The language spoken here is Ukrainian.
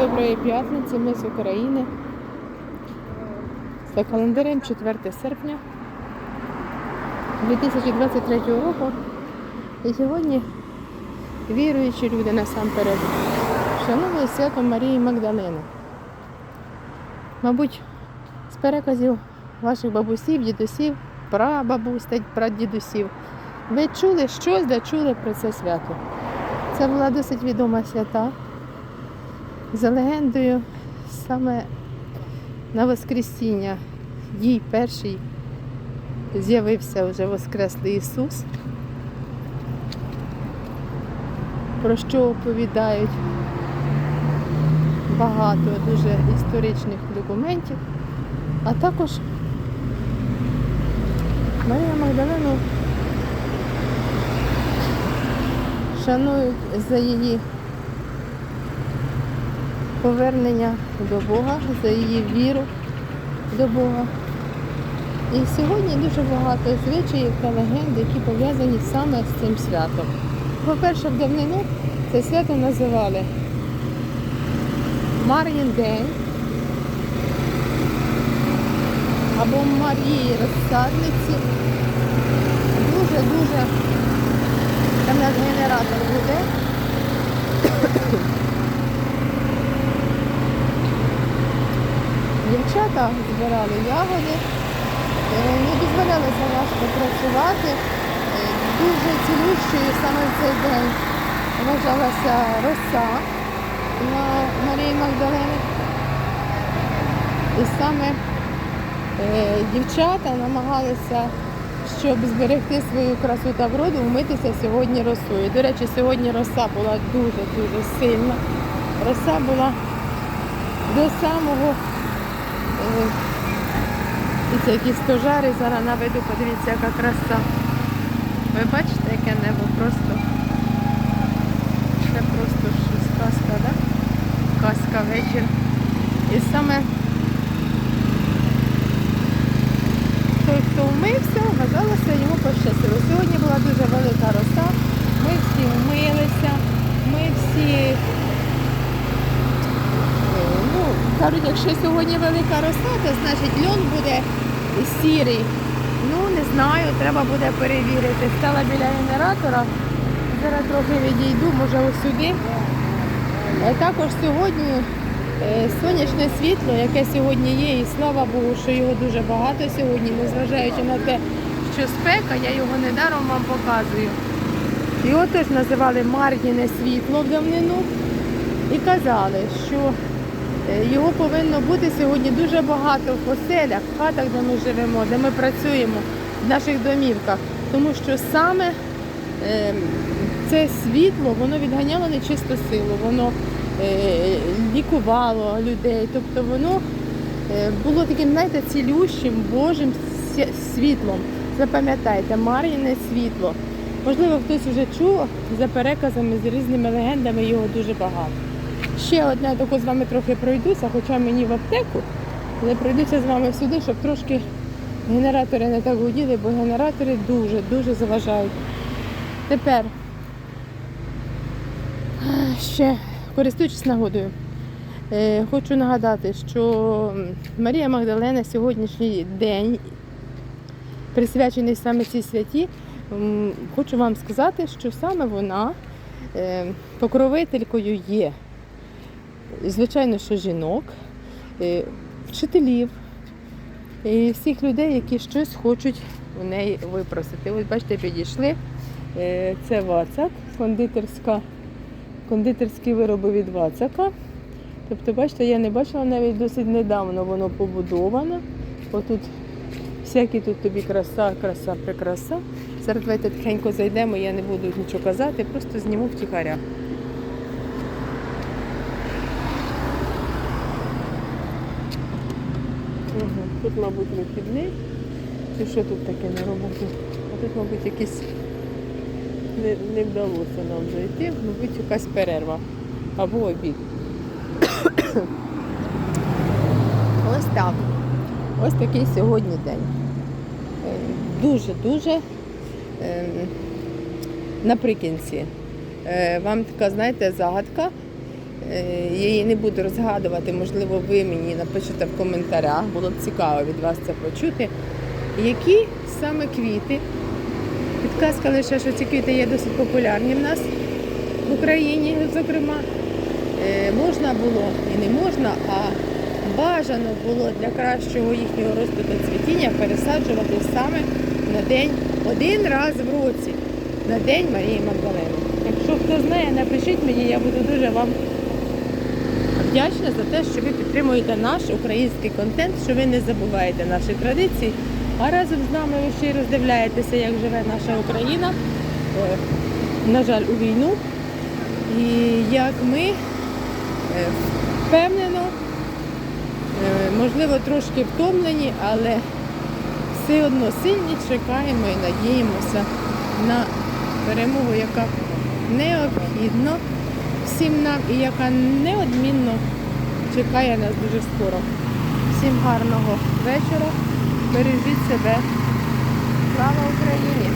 Доброї п'ятниці, ми з України. За календарем 4 серпня 2023 року. І сьогодні віруючі люди насамперед вшановують свято Марії Магдалини. Мабуть, з переказів ваших бабусів, дідусів, прабабусь та прадідусів. Ви чули щось, де чули про це свято. Це була досить відома свята. За легендою, саме на Воскресіння їй перший з'явився вже Воскреслий Ісус, про що оповідають багато дуже історичних документів, а також Марія Магдалину шанують за її повернення до Бога, за її віру до Бога. І сьогодні дуже багато звичаїв та легенд, які пов'язані саме з цим святом. По-перше, в давнину це свято називали Мар'їн День або Марії Розсадниці. Дуже-дуже там наш генератор буде. Дівчата збирали ягоди, е, не дозволялося важко працювати. Е, Дуже цілющою саме в цей день вважалася роса на Марії Магдалини. І саме е, дівчата намагалися, щоб зберегти свою красу та вроду, вмитися сьогодні росою. До речі, сьогодні роса була дуже-дуже сильна. Роса була до самого І це якісь стожари, зараз наведу, подивіться, яка краса. Ви бачите, яке небо просто. Це просто щось казка, да? Казка вечір. І саме той, хто вмився, вважалося, йому пощастило. Сьогодні була дуже велика роса, ми всі вмилися, ми всі Ну, кажуть, якщо сьогодні велика роса, то значить льон буде сірий. Ну, не знаю, треба буде перевірити. Стала біля генератора. Зараз трохи відійду, може ось сюди. Е, Також сьогодні е, сонячне світло, яке сьогодні є, і слава Богу, що його дуже багато сьогодні, незважаючи на те, що спека, я його недаром вам показую. Його теж називали Мар'їне світло в давнину і казали, що Його повинно бути сьогодні дуже багато в оселях, в хатах, де ми живемо, де ми працюємо, в наших домівках. Тому що саме е, це світло, воно відганяло нечисту силу, воно е, лікувало людей. Тобто воно е, було таким, знаєте, цілющим Божим світлом. Запам'ятайте, Мар'їне світло. Можливо, хтось вже чув за переказами, з різними легендами його дуже багато. Ще одне тако з вами трохи пройдуся, хоча мені в аптеку, але пройдуся з вами сюди, щоб трошки генератори не так гуділи, бо генератори дуже-дуже заважають. Тепер ще користуючись нагодою, е, хочу нагадати, що Марія Магдалена сьогоднішній день, присвячений саме цій святі, хочу вам сказати, що саме вона е, покровителькою є звичайно, що жінок, вчителів і всіх людей, які щось хочуть у неї випросити. Ось бачите, підійшли. Е, Це Вацак, кондитерська, кондитерські вироби від Вацака. Тобто, бачите, я не бачила навіть досить недавно воно побудовано. Отут всякі тут тобі краса, краса, прикраса. Зараз давайте тихенько зайдемо, я не буду нічого казати, просто зніму втіхаря. Тут, мабуть, вихідний. Чи що тут таке на роботу? А тут, мабуть, якийсь не, не вдалося нам зайти, мабуть, якась перерва або обід. Ось так. Ось такий сьогодні день. Дуже-дуже е, наприкінці. Е, Вам така, знаєте, загадка. Е, Я її не буду розгадувати, можливо, ви мені напишете в коментарях. Було б цікаво від вас це почути. Які саме квіти? Підказка лише, що ці квіти є досить популярні в нас в Україні, зокрема. Е, Можна було і не можна, а бажано було для кращого їхнього росту цвітіння пересаджувати саме на день один раз в році, на день Марії Магдалени. Якщо хто знає, напишіть мені, я буду дуже вам вдячна за те, що ви підтримуєте наш український контент, що ви не забуваєте наші традиції, а разом з нами ви ще й роздивляєтеся, як живе наша Україна, на жаль, у війну. І як ми е, впевнено, е, можливо, трошки втомлені, але все одно сильні чекаємо і надіємося на перемогу, яка необхідна нам і яка неодмінно чекає нас дуже скоро. Всім гарного вечора. Бережіть себе. Слава Україні!